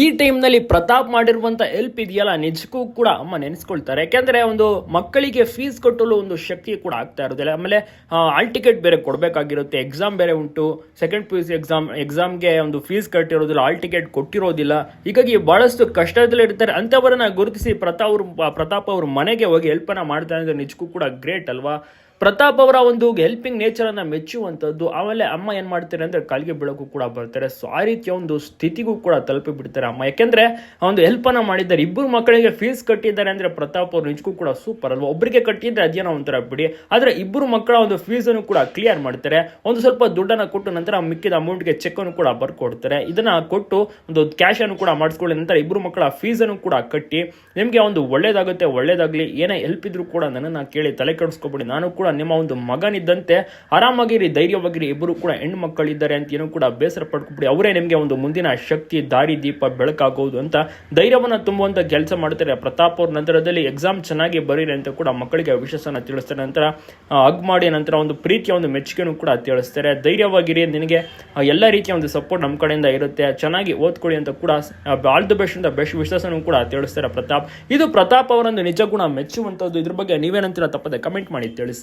ಈ ಟೈಮ್ನಲ್ಲಿ ಪ್ರತಾಪ್ ಮಾಡಿರುವಂತ ಹೆಲ್ಪ್ ಇದೆಯಲ್ಲ? ನಿಜಕ್ಕೂ ಕೂಡ ಅಮ್ಮ ನೆನೆಸ್ಕೊಳ್ತಾರೆ. ಯಾಕೆಂದರೆ ಒಂದು ಮಕ್ಕಳಿಗೆ ಫೀಸ್ ಕಟ್ಟಲು ಒಂದು ಶಕ್ತಿ ಕೂಡ ಆಗ್ತಾ ಇರೋದಿಲ್ಲ. ಆಮೇಲೆ ಆಲ್ ಟಿಕೆಟ್ ಬೇರೆ ಕೊಡಬೇಕಾಗಿರುತ್ತೆ. ಎಕ್ಸಾಮ್ ಬೇರೆ ಉಂಟು. Second P U C exam ಎಕ್ಸಾಮ್ಗೆ ಒಂದು ಫೀಸ್ ಕಟ್ಟಿರೋದಿಲ್ಲ. ಆಲ್ ಟಿಕೆಟ್ ಕೊಟ್ಟಿರೋದಿಲ್ಲ. ಹೀಗಾಗಿ ಬಹಳಷ್ಟು ಕಷ್ಟದಲ್ಲಿ ಇರ್ತಾರೆ. ಅಂಥವರನ್ನ ಗುರುತಿಸಿ ಪ್ರತಾಪ್ ಅವರು, ಪ್ರತಾಪ್ ಅವ್ರ ಮನೆಗೆ ಹೋಗಿ ಹೆಲ್ಪ್ ಮಾಡ್ತಾ ಮಾಡ್ತಾರೆ ನಿಜಕ್ಕೂ ಕೂಡ ಗ್ರೇಟ್ ಅಲ್ವಾ? ಪ್ರತಾಪ್ ಅವರ ಒಂದು ಹೆಲ್ಪಿಂಗ್ ನೇಚರನ್ನು ಮೆಚ್ಚುವಂಥದ್ದು. ಆಮೇಲೆ ಅಮ್ಮ ಏನು ಮಾಡ್ತಾರೆ ಅಂದರೆ ಕಾಲಿಗೆ ಬೆಳಕು ಕೂಡ ಬರ್ತಾರೆ. ಸೊ ಆ ರೀತಿಯ ಒಂದು ಸ್ಥಿತಿಗೂ ಕೂಡ ತಲುಪಿ ಬಿಡ್ತಾರೆ ಅಮ್ಮ. ಯಾಕೆಂದರೆ, ಆ ಒಂದು ಹೆಲ್ಪನ್ನು ಮಾಡಿದ್ದಾರೆ. ಇಬ್ಬರು ಮಕ್ಕಳಿಗೆ ಫೀಸ್ ಕಟ್ಟಿದ್ದಾರೆ ಅಂದರೆ ಪ್ರತಾಪ್ ಅವರು ನಿಜಕ್ಕೂ ಕೂಡ ಸೂಪರ್ ಅಲ್ವಾ? ಒಬ್ಬರಿಗೆ ಕಟ್ಟಿದ್ರೆ ಅದೇನೋ ಒಂಥರ ಬಿಡಿ. ಆದರೆ ಇಬ್ಬರು ಮಕ್ಕಳ ಒಂದು ಫೀಸನ್ನು ಕೂಡ ಕ್ಲಿಯರ್ ಮಾಡ್ತಾರೆ. ಒಂದು ಸ್ವಲ್ಪ ದುಡ್ಡನ್ನು ಕೊಟ್ಟು ನಂತರ ಮಿಕ್ಕಿದ ಅಮೌಂಟ್ಗೆ ಚೆಕ್ಕನ್ನು ಕೂಡ ಬರ್ಕೊಡ್ತಾರೆ. ಇದನ್ನು ಕೊಟ್ಟು ಒಂದು ಕ್ಯಾಶನ್ನು ಕೂಡ ಮಾಡಿಸ್ಕೊಳ್ಳಿ. ನಂತರ ಇಬ್ಬರು ಮಕ್ಕಳ ಫೀಸನ್ನು ಕೂಡ ಕಟ್ಟಿ. ನಿಮಗೆ ಒಂದು ಒಳ್ಳೇದಾಗುತ್ತೆ, ಒಳ್ಳೇದಾಗಲಿ. ಏನೇ ಹೆಲ್ಪ್ ಇದ್ರೂ ಕೂಡ ನನ್ನನ್ನು ಕೇಳಿ ತಲೆ ಕೆಡಿಸ್ಕೊಬೇಡಿ. ನಾನು ಕೂಡ ನಿಮ್ಮ ಒಂದು ಮಗನಿದ್ದಂತೆ ಆರಾಮಾಗಿರಿ, ಧೈರ್ಯವಾಗಿರಿ, ಇಬ್ಬರು ಕೂಡ ಹೆಣ್ಣು ಮಕ್ಕಳಿದ್ದಾರೆ ಅಂತ ಏನೂ ಕೂಡ ಬೇಸರ ಪಡ್ಕೊಬಿಡಿ. ಅವರೇ ನಿಮಗೆ ಒಂದು ಮುಂದಿನ ಶಕ್ತಿ, ದಾರಿ, ದೀಪ ಬೆಳಕಾಗೋದು ಅಂತ ಧೈರ್ಯವನ್ನು ತುಂಬುವಂಥ ಕೆಲಸ ಮಾಡ್ತಾರೆ. ಪ್ರತಾಪ್ ಅವ್ರ ನಂತರದಲ್ಲಿ ಎಕ್ಸಾಮ್ ಚೆನ್ನಾಗಿ ಬರೀರಿ ಅಂತ ಕೂಡ ಮಕ್ಕಳಿಗೆ ವಿಶ್ವಾಸನ ತಿಳಿಸ್ತಾರೆ. ನಂತರ ಹಗ್ ಮಾಡಿ ನಂತರ ಒಂದು ಪ್ರೀತಿಯ ಒಂದು ಮೆಚ್ಚುಗೆನೂ ಕೂಡ ತಿಳಿಸ್ತಾರೆ. ಧೈರ್ಯವಾಗಿರಿ, ನಿನಗೆ ಎಲ್ಲ ರೀತಿಯ ಒಂದು ಸಪೋರ್ಟ್ ನಮ್ಮ ಕಡೆಯಿಂದ ಇರುತ್ತೆ. ಚೆನ್ನಾಗಿ ಓದ್ಕೊಳ್ಳಿ ಅಂತ ಕೂಡ ಆಲ್ ದ ಬೆಸ್ಟ್ ಅಂತ ಬೆಸ್ಟ್ ವಿಶ್ವಾಸನೂ ಕೂಡ ತಿಳಿಸ್ತಾರೆ ಪ್ರತಾಪ್. ಇದು ಪ್ರತಾಪ್ ಅವರೊಂದು ನಿಜ ಗುಣ ಮೆಚ್ಚುವಂಥದ್ದು ಇದ್ರ ಬಗ್ಗೆ ನೀವೇನಂತೀರ ತಪ್ಪದೆ ಕಮೆಂಟ್ ಮಾಡಿ ತಿಳಿಸಿ.